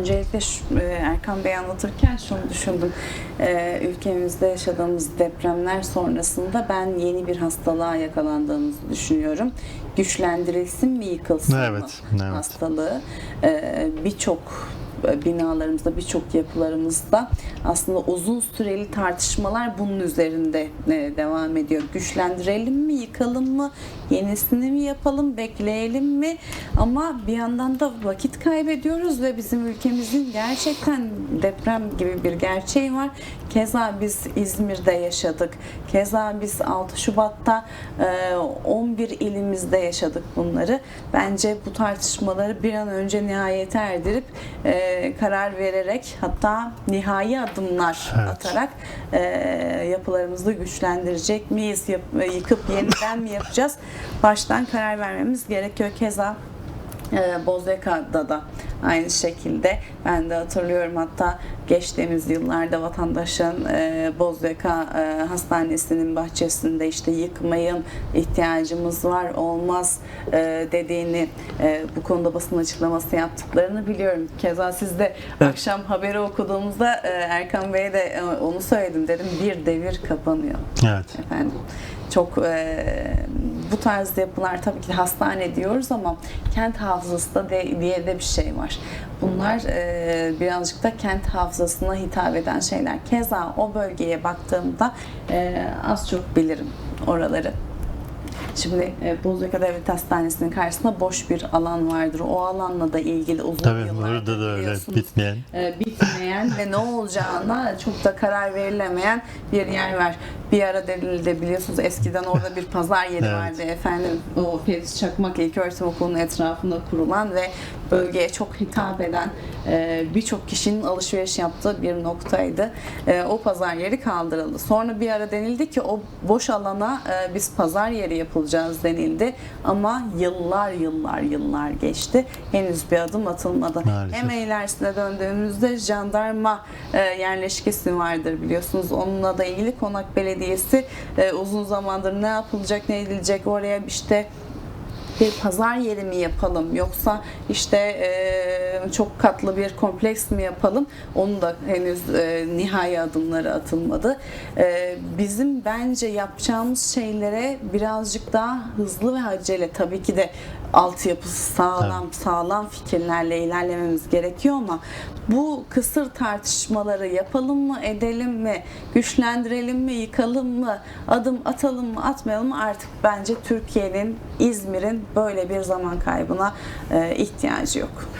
Öncelikle e, Erkan Bey anlatırken şunu düşündüm. E, Ülkemizde yaşadığımız depremler sonrasında ben yeni bir hastalığa yakalandığımızı düşünüyorum. Güçlendirilsin mi yıkılsın mı Evet, evet. hastalığı. E, Birçok binalarımızda, birçok yapılarımızda aslında uzun süreli tartışmalar bunun üzerinde e, devam ediyor. Güçlendirelim mi, yıkalım mı, yenisini mi yapalım, bekleyelim mi? Ama bir yandan da vakit kaybediyoruz ve bizim ülkemizin gerçekten deprem gibi bir gerçeği var. Keza biz İzmir'de yaşadık. Keza biz 6 Şubat'ta e, 11 ilimizde yaşadık bunları. Bence bu tartışmaları bir an önce nihayete erdirip e, karar vererek hatta nihai adımlar Evet. atarak e, yapılarımızı güçlendirecek miyiz? Yap- yıkıp yeniden mi yapacağız? Baştan karar vermemiz gerekiyor. Keza e, Bozeka'da da aynı şekilde ben de hatırlıyorum hatta geçtiğimiz yıllarda vatandaşın e, Bozeka e, Hastanesi'nin bahçesinde işte yıkmayın ihtiyacımız var olmaz e, dediğini e, bu konuda basın açıklaması yaptıklarını biliyorum. Keza siz de akşam haberi okuduğumuzda e, Erkan Bey'e de e, onu söyledim dedim bir devir kapanıyor Evet. efendim. Çok e, bu tarz yapılar tabii ki hastane diyoruz ama kent hafızası da de, diye de bir şey var. Bunlar e, birazcık da kent hafızasına hitap eden şeyler. Keza o bölgeye baktığımda e, az çok bilirim oraları. Şimdi e, Bozüyük Devlet Hastanesi'nin karşısında boş bir alan vardır. O alanla da ilgili uzun Tabii yıllardır burada da öyle bitmeyen. e, bitmeyen ve ne olacağına çok da karar verilemeyen bir yer var. Bir ara denildi biliyorsunuz eskiden orada bir pazar yeri Evet. vardı efendim. O Feriz Çakmak İlköğretim Okulu'nun etrafında kurulan ve bölgeye çok hitap eden e, birçok kişinin alışveriş yaptığı bir noktaydı. E, o pazar yeri kaldırıldı. Sonra bir ara denildi ki o boş alana e, biz pazar yeri yapılacağız denildi. Ama yıllar yıllar yıllar geçti. Henüz bir adım atılmadı. Maalesef. Hem ilerisine döndüğümüzde jandarma e, yerleşkesi vardır biliyorsunuz. Onunla da ilgili Konak Belediyesi e, uzun zamandır ne yapılacak ne edilecek oraya işte bir pazar yeri mi yapalım yoksa işte e, çok katlı bir kompleks mi yapalım? Onu da henüz e, nihai adımları atılmadı. E, bizim bence yapacağımız şeylere birazcık daha hızlı ve acele. Tabii ki de altyapısı sağlam sağlam fikirlerle ilerlememiz gerekiyor ama bu kısır tartışmaları yapalım mı edelim mi güçlendirelim mi yıkalım mı adım atalım mı atmayalım mı artık bence Türkiye'nin İzmir'in böyle bir zaman kaybına e, ihtiyacı yok.